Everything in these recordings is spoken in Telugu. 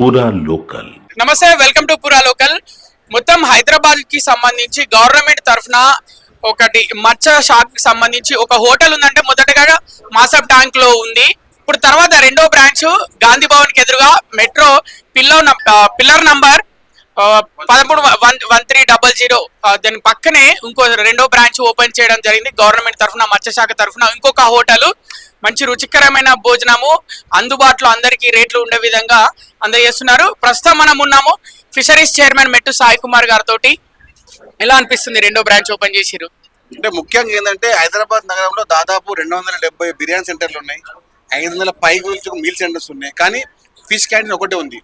పూరా లోకల్ నమస్తే వెల్కమ్ టు పురా లోకల్ మొత్తం హైదరాబాద్కి సంబంధించి గవర్నమెంట్ తరఫున ఒకటి మచ్చ షాప్కి సంబంధించి ఒక హోటల్ ఉందంటే మొదటగా మాసబ్ ట్యాంక్లో ఉంది. ఇప్పుడు తర్వాత రెండో బ్రాంచ్ గాంధీ భవన్కి ఎదురుగా మెట్రో పిల్లర్ పిల్లర్ నంబర్ పదమూడు one one three double zero. దాని పక్కనే ఇంకో రెండో బ్రాంచ్ ఓపెన్ చేయడం జరిగింది. గవర్నమెంట్ తరఫున మత్స్యశాఖ తరఫున. ఇంకొక హోటల్. మంచి రుచికరమైన భోజనము. అందుబాటులో అందరికీ రేట్లు ఉండే విధంగా అందజేస్తున్నారు ప్రస్తుతం మనం ఉన్నాము ఫిషరీస్ చైర్మన్ మెట్టు సాయి కుమార్ గారితో ఎలా అనిపిస్తుంది రెండో బ్రాంచ్ ఓపెన్ చేసిరు అంటే ముఖ్యంగా ఏంటంటే హైదరాబాద్ నగరంలో దాదాపు రెండు వందల డెబ్బై బిర్యానీ సెంటర్లు ఉన్నాయి. ఐదు వందల పైకి మీల్ సెంటర్స్ ఉన్నాయి. కానీ ఫిష్ క్యాంటీన్ ఒకటే ఉంది.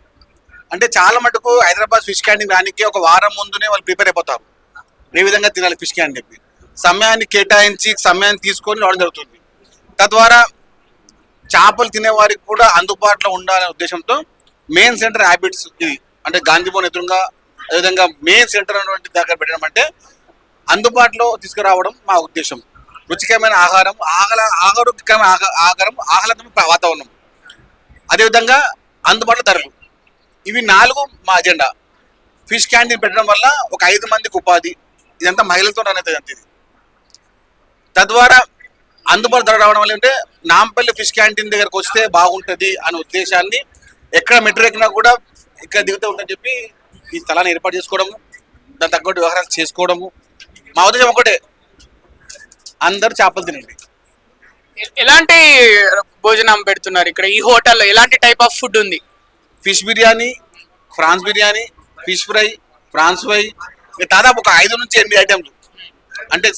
అంటే చాలా మటుకు హైదరాబాద్ ఫిష్ క్యాండింగ్ రానికి ఒక వారం ముందునే వాళ్ళు ప్రిపేర్ అయిపోతారు. ఏ విధంగా తినాలి ఫిష్ క్యాండ్ చెప్పి. సమయాన్ని కేటాయించి సమయాన్ని తీసుకొని రావడం జరుగుతుంది. తద్వారా చేపలు తినే వారికి కూడా అందుబాటులో ఉండాలనే ఉద్దేశంతో మెయిన్ సెంటర్ హ్యాబిట్స్ ఇది. అంటే గాంధీభవన్ ఎదురుగా అదేవిధంగా మెయిన్ సెంటర్ అనేటువంటి దగ్గర పెట్టడం అంటే అందుబాటులో తీసుకురావడం మా ఉద్దేశం. రుచికరమైన ఆహారం ఆహ్ల ఆరోగ్యకరమైన ఆహారం ఆహ్లాదమైన వాతావరణం. అదేవిధంగా అందుబాటులో ధరలు. ఇవి నాలుగు మా అజెండా ఫిష్ క్యాంటీన్ పెట్టడం వల్ల ఒక ఐదు మందికి ఉపాధి. ఇదంతా మహిళలతో రన్ అవుతుంది ఇది తద్వారా అందుబాటు ధర రావడం వల్ల అంటే నాంపల్లి ఫిష్ క్యాంటీన్ దగ్గరకు వస్తే బాగుంటుంది అనే ఉద్దేశాన్ని ఎక్కడ మెట్రో ఎక్కినా కూడా ఇక్కడ దిగుతూ ఉందని చెప్పి ఈ స్థలాన్ని ఏర్పాటు చేసుకోవడము దాని తగ్గట్టు వ్యవహారాలు చేసుకోవడము. మా ఉద్దేశం ఒకటే అందరు చేపలు తినండి. ఎలాంటి భోజనం పెడుతున్నారు ఇక్కడ? ఈ హోటల్లో ఎలాంటి టైప్ ఆఫ్ ఫుడ్ ఉంది? Fish biryani prawns biryani fish fry prawns fry. ఇక దాదాపు ఒక ఐదు నుంచి ఎనిమిది ఐటెంలు. అంటే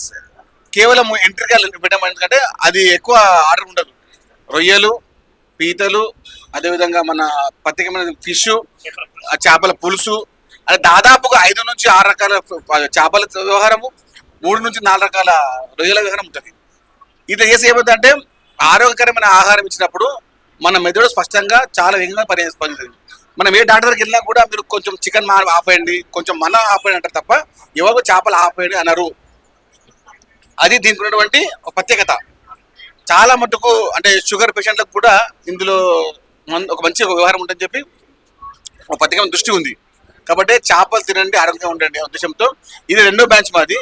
కేవలం ఎంట్రీగా పెట్టాము ఎందుకంటే అది ఎక్కువ ఆర్డర్ ఉండదు. రొయ్యలు పీతలు అదేవిధంగా మన ప్రత్యేకమైన ఫిష్ చేపల పులుసు. అంటే దాదాపుగా ఐదు నుంచి ఆరు రకాల చేపల వ్యవహారము మూడు నుంచి నాలుగు రకాల రొయ్యల వ్యవహారం ఉంటుంది. ఇది చేసి ఏమవుతుందంటే ఆరోగ్యకరమైన ఆహారం ఇచ్చినప్పుడు మన మెదడు స్పష్టంగా చాలా వేగంగా పని పనిచేస్తుంది. మనం ఏ డాక్టర్ దగ్గరికి వెళ్ళినా కూడా మీరు కొంచెం చికెన్ మా ఆపేయండి కొంచెం మన ఆపేయండి అంటారు తప్ప ఎవరు చేపలు ఆపేయండి అన్నారు అది దీనికి ఉన్నటువంటి ఒక ప్రత్యేకత. చాలా మటుకు అంటే షుగర్ పేషెంట్లకు కూడా ఇందులో ఒక మంచి వ్యవహారం ఉంటుందని చెప్పి ఒక ప్రత్యేకమైన దృష్టి ఉంది. కాబట్టి చేపలు తినండి ఆరోగ్యంగా ఉండండి ఉద్దేశంతో ఇది రెండో బ్రాంచ్ మాది.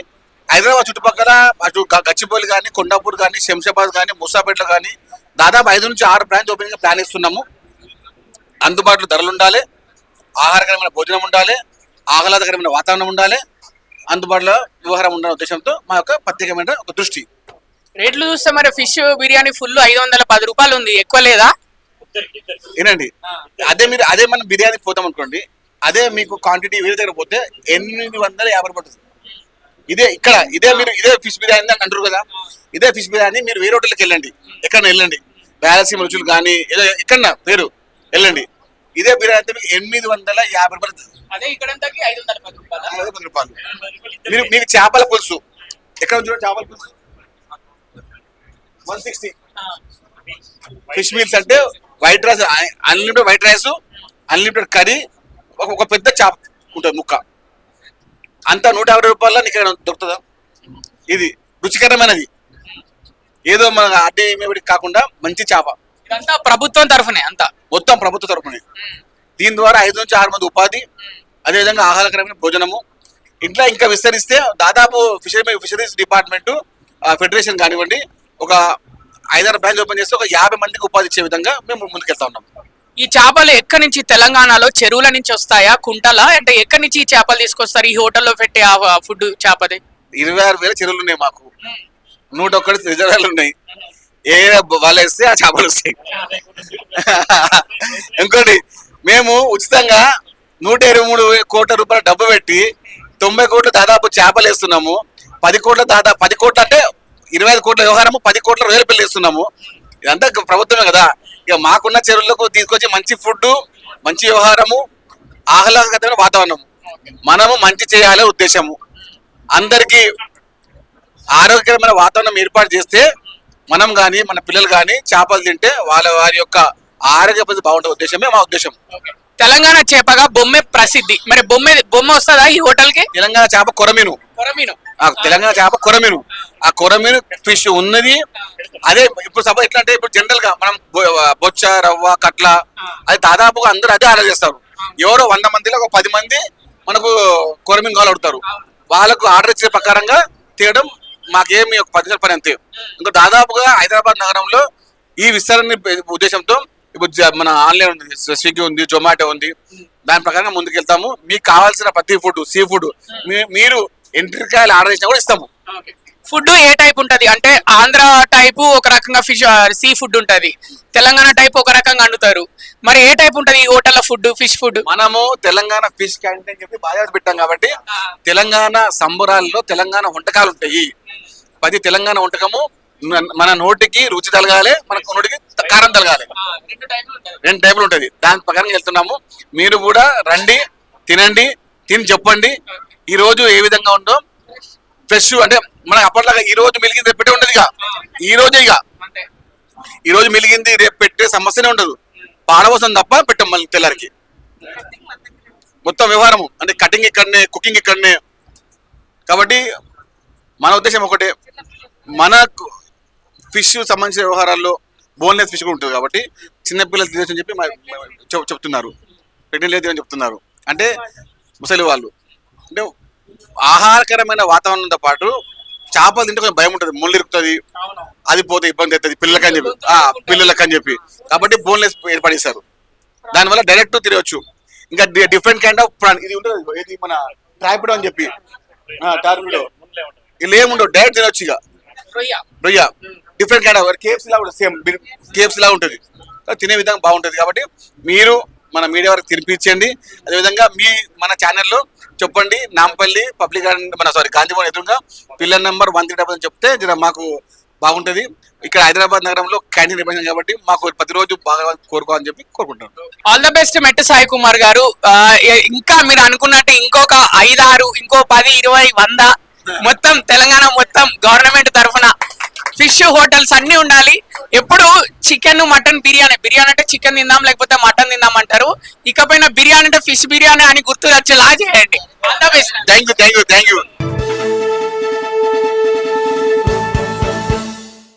హైదరాబాద్ చుట్టుపక్కల అటు గచ్చిబౌలి కానీ కొండాపూర్ కానీ శంషాబాద్ కానీ ముసాపేటలో కానీ దాదాపు ఐదు నుంచి ఆరు బ్రాంచ్ ఓపెనింగ్ ప్లాన్ ఇస్తున్నాము. అందుబాటులో ధరలు ఉండాలి ఆహారకరమైన భోజనం ఉండాలి ఆహ్లాదకరమైన వాతావరణం ఉండాలి అందుబాటులో వ్యవహారం ఉండాలనే ఉద్దేశంతో మా యొక్క ప్రత్యేకమైన ఒక దృష్టి. రేట్లు చూస్తే మరి ఫిష్ బిర్యానీ ఫుల్ ఐదు వందల పది రూపాయలు ఉంది ఎక్కువ లేదా? ఏనండి అదే మీరు అదే మనం బిర్యానీ పోతాం అనుకోండి అదే మీకు క్వాంటిటీ వేరే దగ్గర పోతే ఎనిమిది వందల యాభై పడుతుంది. ఇదే ఇక్కడ ఇదే మీరు ఇదే ఫిష్ బిర్యానీ అని అంటారు కదా? ఇదే ఫిష్ బిర్యానీ మీరు వేరే హోటల్కి వెళ్ళండి. ఎక్కడన్నా వెళ్ళండి. బ్యాలసీమ రుచులు కానీ ఏదో ఎక్కడన్నా పేరు వెళ్ళండి. ఇదే బిర్యానీ అయితే మీకు ఎనిమిది వందల యాభై రూపాయలు రూపాయలు? మీరు మీకు చేపల పులుసు. ఎక్కడ చూడండి చేపల పులుసు? వన్ సిక్స్టీ ఫిష్ మీల్స్ అంటే white rice unlimited white rice unlimited curry ఒక పెద్ద చాప ఉంటుంది ముక్క. అంతా నూట యాభై రూపాయల నీకు ఇక్కడ దొరుకుతుందా? ఇది రుచికరమైనది. ఏదో మన అడ్డే కాకుండా మంచి చేప. ఇదంతా ప్రభుత్వం తరఫునే అంతా. మొత్తం ప్రభుత్వ తరపునే దీని ద్వారా ఐదు నుంచి ఆరు మంది ఉపాధి అదేవిధంగా ఆహ్లాదకరమైన భోజనము. ఇట్లా ఇంకా విస్తరిస్తే దాదాపు ఫిషరీ ఫిషరీస్ డిపార్ట్మెంట్ ఫెడరేషన్ కానివ్వండి ఒక ఐదారు బ్రాంచ్ ఓపెన్ చేస్తే ఒక యాభై మందికి ఉపాధి ఇచ్చే విధంగా మేము ముందుకెళ్తా ఉన్నాం. ఈ చేపలు ఎక్కడి నుంచి తెలంగాణలో చెరువుల నుంచి వస్తాయా కుంటలా? అంటే ఎక్కడి నుంచి ఈ చేపలు తీసుకొస్తారు ఈ హోటల్లో పెట్టే ఆ ఫుడ్ చేపది? ఇరవై ఆరు వేల చెరువులు ఉన్నాయి మాకు. నూట ఒక్కటి రిజర్వాయర్లు ఉన్నాయి. ఏ వాళ్ళు వేస్తే ఆ చేపలు వస్తాయి. ఇంకోటి మేము ఉచితంగా నూట ఇరవై మూడు కోట్ల రూపాయల డబ్బు పెట్టి తొంభై కోట్ల దాదాపు చేపలు వేస్తున్నాము. పది కోట్ల దాదాపు పది కోట్ల అంటే ఇరవై ఐదు కోట్ల వ్యవహారము పది కోట్ల రొయ్యల పిల్లలు వేస్తున్నాము. ఇదంతా ప్రభుత్వమే కదా. ఇక మాకున్న చెరువులకు తీసుకొచ్చి మంచి ఫుడ్ మంచి వ్యవహారము ఆహ్లాదకరమైన వాతావరణం. మనము మంచి చేయాలనే ఉద్దేశము. అందరికీ ఆరోగ్యకరమైన వాతావరణం ఏర్పాటు చేస్తే మనం కానీ మన పిల్లలు కానీ చేపలు తింటే వాళ్ళ వారి యొక్క ఆరోగ్య పరిస్థితి బాగుండే ఉద్దేశమే మా ఉద్దేశం. తెలంగాణ చేపగా బొమ్మె ప్రసిద్ధి. మరి బొమ్మె బొమ్మ వస్తుందా ఈ హోటల్కి తెలంగాణ చేప కొరమీను. కొరమీను. ఆ తెలంగాణ చేప కొరమీను. ఆ కొరమీను ఫిష్ ఉన్నది. అదే ఇప్పుడు సభ ఎట్లా అంటే ఇప్పుడు జనరల్గా మనం బొ- బొచ్చ రవ్వ కట్ల అది దాదాపుగా అందరూ అదే ఆర్డర్ చేస్తారు. ఎవరో వంద మందిలో ఒక పది మంది మనకు కొరమింగ్ కావాలి అడుగుతారు. వాళ్ళకు ఆర్డర్ ఇచ్చే ప్రకారంగా తీయడం మాకేమి ఒక పది పని అంతే. ఇంకా దాదాపుగా హైదరాబాద్ నగరంలో ఈ విస్తరణ ఉద్దేశంతో ఇప్పుడు మన ఆన్లైన్ ఉంది స్విగ్గీ ఉంది జొమాటో ఉంది. దాని ప్రకారంగా ముందుకెళ్తాము. మీకు కావాల్సిన ప్రతి ఫుడ్ సీ ఫుడ్ మీరు ఎంట్రీకాయలు ఆర్డర్ చేసినా కూడా ఇస్తాము. ఫుడ్ ఏ టైప్ ఉంటది? అంటే ఆంధ్ర టైపు ఒక రకంగా ఫిష్ సీ ఫుడ్ ఉంటది. తెలంగాణ టైప్ ఒక రకంగా వండుతారు. మరి ఏ టైప్ ఉంటది ఈ హోటల్లో ఫుడ్ ఫిష్ ఫుడ్? మనము తెలంగాణ ఫిష్ క్యాంటీన్ చెప్పి బాగా పెట్టాం కాబట్టి తెలంగాణ సంబరాల్లో తెలంగాణ వంటకాలు ఉంటాయి. ప్రతి తెలంగాణ వంటకము మన- నోటికి రుచి తలగాలి మన నోటికి కారం తలగాలి. రెండు టైపులు ఉంటుంది. దాని ప్రకారం వెళ్తున్నాము మీరు కూడా రండి తినండి తిని చెప్పండి. ఈ రోజు ఏ విధంగా ఉందో ఫ్రెష్ అంటే మనకు అప్పట్లాగా ఈ రోజు మిలిగింది రేపు పెట్టే ఉండదు ఇక. ఈ రోజే ఇక. ఈ రోజు మిలిగింది రేపు పెట్టే సమస్యనే ఉండదు. పాడవసం తప్ప పెట్టం మళ్ళీ తెల్లారికి. మొత్తం వ్యవహారము. అంటే కటింగ్ ఇక్కడనే కుకింగ్ ఇక్కడనే. కాబట్టి మన ఉద్దేశం ఒకటే. మనకు ఫిష్ సంబంధించిన వ్యవహారాల్లో బోన్లెస్ ఫిష్ కూడా ఉంటుంది కాబట్టి చిన్నపిల్లలు తినొచ్చని చెప్పి మా- చెప్- చెప్తున్నారు. ప్రెగ్నెంట్ లేదు అని చెప్తున్నారు. అంటే ముసలి వాళ్ళు. అంటే ఆహారకరమైన వాతావరణంతో పాటు చేపలు తింటే కొంచెం భయం ఉంటుంది. ముళ్ళు ఇరుకుతుంది. అది పోతే ఇబ్బంది అవుతుంది పిల్లలకని చెప్పి. ఆ పిల్లలకని చెప్పి. కాబట్టి బోన్లెస్ ఏర్పడేశారు దానివల్ల డైరెక్ట్ తిరగచ్చు. ఇంకా డిఫరెంట్ కైండ్ ఆఫ్ ఇది ఉంటుంది. ఇది మన ట్రాపిడో అని చెప్పి. టార్మిడో ఇలా ఏముండవు డైరెక్ట్ తినొచ్చు ఇక. రొయ్య. డిఫరెంట్ కైండ్ ఆఫ్ కేఎఫ్సీ లా కూడా సేమ్ కేఎఫ్సీ లా ఉంటుంది. తినే విధంగా బాగుంటుంది. కాబట్టి మీరు మన మీడియా వరకు తినిపించండి. అదేవిధంగా మీ మన ఛానల్లో చెప్పండి. నాంపల్లి పబ్లిక్ మన సారీ గాంధీభవన్ ఎదురుగా pillar number one three double చెప్తే మాకు బాగుంటుంది. ఇక్కడ హైదరాబాద్ నగరంలో క్యాంటీన్ నిర్వహించాం కాబట్టి మాకు ప్రతిరోజు బాగా కోరుకోవాలని చెప్పి కోరుకుంటాను ఆల్ ద బెస్ట్ మెట్టు సాయి కుమార్ గారు. ఇంకా మీరు అనుకున్నట్టు ఇంకొక ఐదారు ఇంకో పది ఇరవై వంద మొత్తం తెలంగాణ మొత్తం గవర్నమెంట్ తరఫున ఫిష్ హోటల్స్ అన్ని ఉండాలి. ఎప్పుడు చికెన్ మటన్ బిర్యానీ. బిర్యానీ అంటే చికెన్ తిందాం లేకపోతే మటన్ తిందాం అంటారు. ఇకపైన బిర్యానీ అంటే ఫిష్ బిర్యానీ అని గుర్తు వచ్చేలా చేయండి thank you thank you thank you